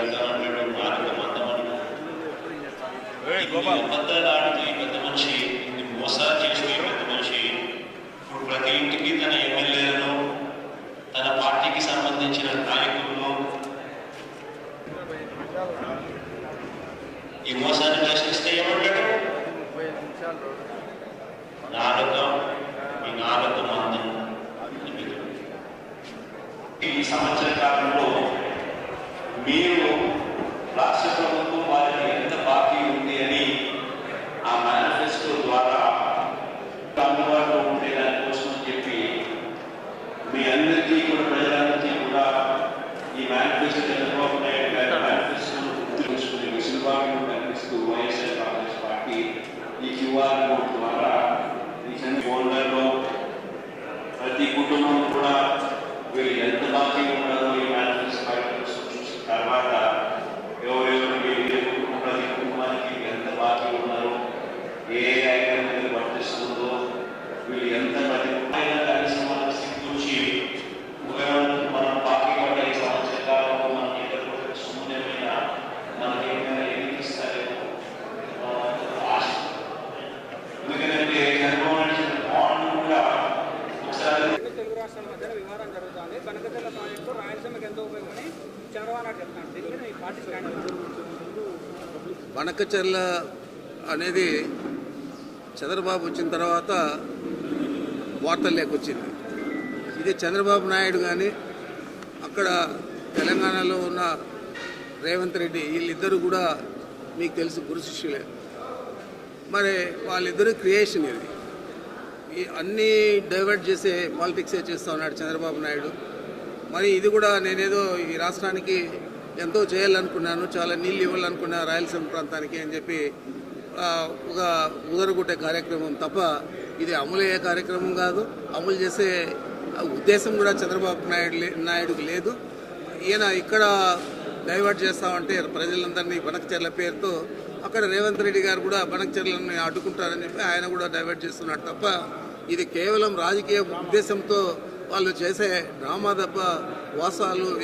పెడతామంటాడు పెద్ద మనిషి మోసాలు చేస్తూ పెద్ద మనిషి ఇప్పుడు ప్రతి ఇంటికి తన ఎమ్మెల్యేలను తన పార్టీకి సంబంధించిన నాయకులను ఈ మోసాన్ని ప్రశ్నిస్తే ఏమంటాడు? నాలుక ఈ నాలుక ఈ సంవత్సర కాలంలో మీరు రాష్ట్ర ప్రభుత్వం వారికి ఎంత బాకీ ఉంది అని ఆ మేనిఫెస్టో ద్వారా అందుబాటులో ఉండే దానికోసం అని చెప్పి మీ అందరికీ కూడా ప్రజలందరికీ కూడా ఈ మేనిఫెస్టో చంద్రబాబు నాయుడు గారి మేనిఫెస్టోను గుర్తుంచుకుని విసులుబాటు కనిపిస్తూ వైఎస్ఆర్ కాంగ్రెస్ పార్టీ ఈ క్యూఆర్ కోడ్ ద్వారా ఈ చంద్ర ఫోన్లలో ప్రతి కుటుంబం కూడా వీళ్ళు ఎంత బాకీ ఉన్నారో ఈ మేనిఫెస్టో బయటకు చూసిన తర్వాత ఎవరెవరు వీళ్ళు ఏ కుటుంబం ప్రతి కుటుంబానికి ఎంత బాకీ ఉన్నారో ఏ ఐటమ్ మీద వర్తిస్తుందో వీళ్ళు ఎంత ప్రతి అయినా కనీసం మనకు సిగ్గుచ్చి ఒకవేళ మనం బాకీ పడ్డ ఈ సంవత్సర కాలంలో మనం ఇద్దరు సొమ్మునేమైనా మనకి ఏమైనా ఎదిగిస్తారేమో ఆ, ఆశ ఎందుకంటే చంద్రబాబు నాయుడు బాండ్ కూడా ఒకసారి రెండు ప్రాజెక్టు రాయలసీమకి ఎంతో ఉపయోగమని చంద్రబాబు నాయుడు చెప్తున్నాడు దీని మీద మీ పార్టీ స్టాండ్ ఏంటి? బనకచెర్ల అనేది చంద్రబాబు వచ్చిన తర్వాత వార్తలు వచ్చింది ఇది చంద్రబాబు నాయుడు కానీ అక్కడ తెలంగాణలో ఉన్న రేవంత్ రెడ్డి వీళ్ళిద్దరూ కూడా మీకు తెలుసు గురు శిష్యులే. మరి వాళ్ళిద్దరూ క్రియేషన్ ఇది. ఈ అన్నీ డైవర్ట్ చేసే పాలిటిక్సే చేస్తూ ఉన్నాడు చంద్రబాబు నాయుడు. మరి ఇది కూడా నేనేదో ఈ రాష్ట్రానికి ఎంతో చేయాలనుకున్నాను చాలా నీళ్ళు ఇవ్వాలనుకున్నా రాయలసీమ ప్రాంతానికి అని చెప్పి ఒక ఉదరగొట్టే కార్యక్రమం తప్ప ఇది అమలయ్యే కార్యక్రమం కాదు. అమలు చేసే ఉద్దేశం కూడా చంద్రబాబు నాయుడు లే- నాయుడుకి లేదు. ఈయన ఇక్కడ డైవర్ట్ చేస్తామంటే ప్రజలందరినీ బనకచెర్ల పేరుతో అక్కడ రేవంత్ రెడ్డి గారు కూడా బనకచెర్లని అడ్డుకుంటారని చెప్పి ఆయన కూడా డైవర్ట్ చేస్తున్నాడు తప్ప ఇది కేవలం రాజకీయ ఉద్దేశంతో వాళ్ళు చేసే డ్రామా తప్ప వాసాలు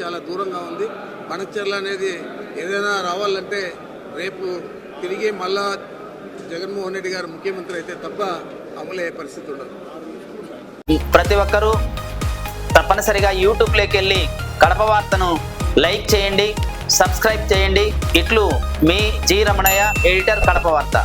చాలా దూరంగా ఉంది. బనకచెర్ల అనేది ఏదైనా రావాలంటే రేపు తిరిగి మళ్ళా జగన్మోహన్ రెడ్డి గారు ముఖ్యమంత్రి అయితే తప్ప అమలయ్యే పరిస్థితి ఉండదు. ప్రతి ఒక్కరూ తప్పనిసరిగా యూట్యూబ్లోకి వెళ్ళి కడప వార్తను లైక్ చేయండి సబ్స్క్రైబ్ చేయండి. ఇట్లు మీ జి రమణయ్య ఎడిటర్ కడప వార్త.